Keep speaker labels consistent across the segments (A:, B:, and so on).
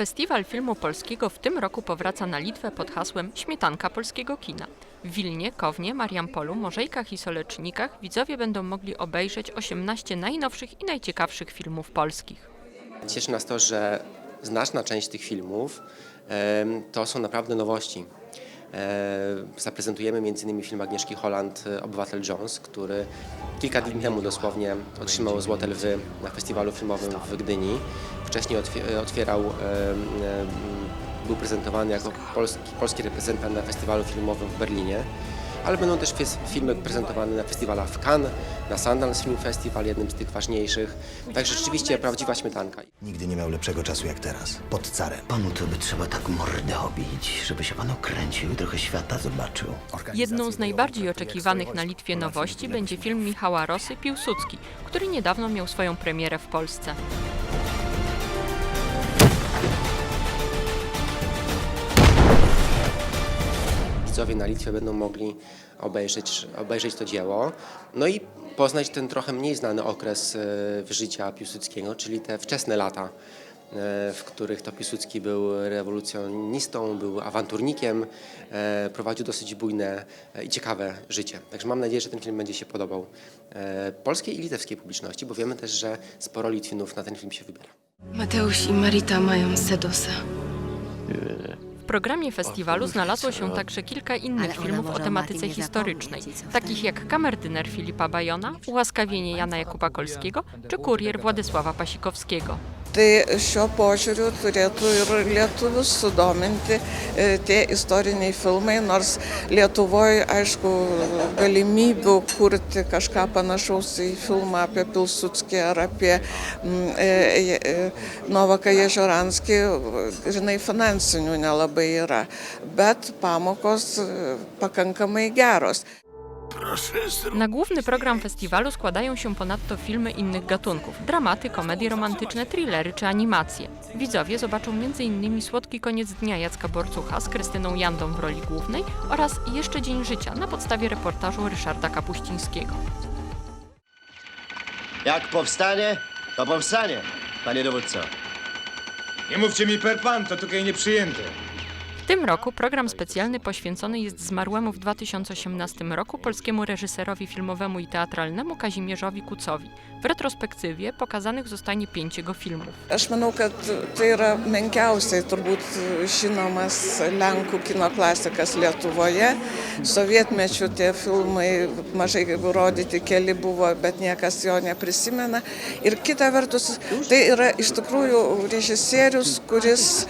A: Festiwal Filmu Polskiego w tym roku powraca na Litwę pod hasłem Śmietanka Polskiego Kina. W Wilnie, Kownie, Mariampolu, Morzejkach i Solecznikach widzowie będą mogli obejrzeć 18 najnowszych i najciekawszych filmów polskich.
B: Cieszy nas to, że znaczna część tych filmów to są naprawdę nowości. Zaprezentujemy m.in. film Agnieszki Holland e, Obywatel Jones, który kilka dni temu dosłownie otrzymał Złote Lwy na festiwalu filmowym w Gdyni. Wcześniej otwie- otwierał, był prezentowany jako polski, polski reprezentant na festiwalu filmowym w Berlinie. Ale będą też filmy prezentowane na festiwalach w Cannes, na Sundance Film Festival, jednym z tych ważniejszych. Także rzeczywiście prawdziwa śmietanka.
C: Nigdy nie miał lepszego czasu jak teraz. Pod carem.
D: Panu to by trzeba tak mordę obić, żeby się pan okręcił i trochę świata zobaczył.
A: Jedną z najbardziej oczekiwanych na Litwie nowości będzie film Michała Rosy Piłsudski, który niedawno miał swoją premierę w Polsce.
B: Widzowie na Litwie będą mogli obejrzeć, obejrzeć to dzieło, no i poznać ten trochę mniej znany okres e, życia Piłsudskiego, czyli te wczesne lata, e, w których to Piłsudski był rewolucjonistą, był awanturnikiem, e, prowadził dosyć bujne i ciekawe życie. Także mam nadzieję, że ten film będzie się podobał polskiej i litewskiej publiczności, bo wiemy też, że sporo Litwinów na ten film się wybiera.
E: Mateusz i Marita mają sedosa.
A: W programie festiwalu znalazło się także kilka innych filmów o tematyce historycznej, takich jak Kamerdyner Filipa Bajona, Ułaskawienie Jana Jakuba Kolskiego czy Kurier Władysława Pasikowskiego.
F: Tai šiuo požiūriu turėtų ir lietuvius sudominti e, tie istoriniai filmai, nors Lietuvoje, aišku, galimybių kurti kažką panašaus į filmą apie Pilsudskį ar apie mm, e, e, Novaką Ježoranskį, žinai, finansinių nelabai yra, bet pamokos pakankamai geros.
A: Na główny program festiwalu składają się ponadto filmy innych gatunków: dramaty, komedie romantyczne, thrillery czy animacje. Widzowie zobaczą m.in. Słodki koniec dnia Jacka Borcucha z Krystyną Jandą w roli głównej oraz Jeszcze dzień życia na podstawie reportażu Ryszarda Kapuścińskiego.
G: Jak powstanie, to powstanie, panie dowódco.
H: Nie mówcie mi per pan, to tutaj nieprzyjęte.
A: Tym roku program specjalny poświęcony jest zmarłemu w 2018 roku polskiemu reżyserowi filmowemu i teatralnemu Kazimierzowi Kucowi. W retrospektywie pokazanych zostanie pięć jego filmów.
F: Aš manau, kad tai yra menkiausiai turbūt žinomas Lenkų kino klasikas Lietuvoje. Sovietmečių tie filmai mažai rodyti keli buvo, bet niekas jo neprisimena. Ir kita vertus, tai yra iš tikrųjų režisierius, kuris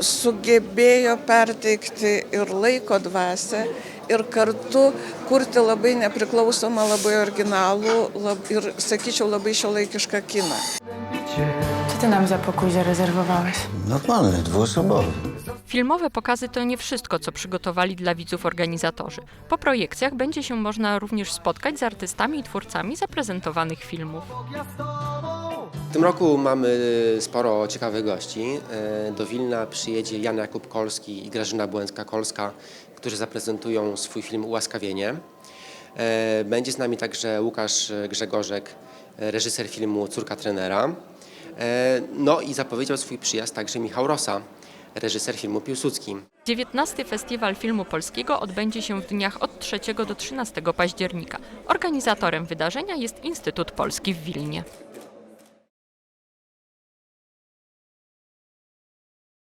F: sugebėjo perteikti ir laiko dvasę, ir kartu kurti labai nepriklausomą, labai originalų lab, ir, sakyčiau, labai šiuolaikišką kiną.
E: Co ty nam za pokój zarezerwowałeś?
D: Normalny, dwuosobowy.
A: Filmowe pokazy to nie wszystko, co przygotowali dla widzów organizatorzy. Po projekcjach będzie się można również spotkać z artystami i twórcami zaprezentowanych filmów.
B: W tym roku mamy sporo ciekawych gości. E, Do Wilna przyjedzie Jan Jakub Kolski i Grażyna Błęcka-Kolska, którzy zaprezentują swój film Ułaskawienie. E, Będzie z nami także Łukasz Grzegorzek, reżyser filmu Córka trenera. No i zapowiedział swój przyjazd także Michał Rosa, reżyser filmu Piłsudski.
A: 19. Festiwal Filmu Polskiego odbędzie się w dniach od 3 do 13 października. Organizatorem wydarzenia jest Instytut Polski w Wilnie.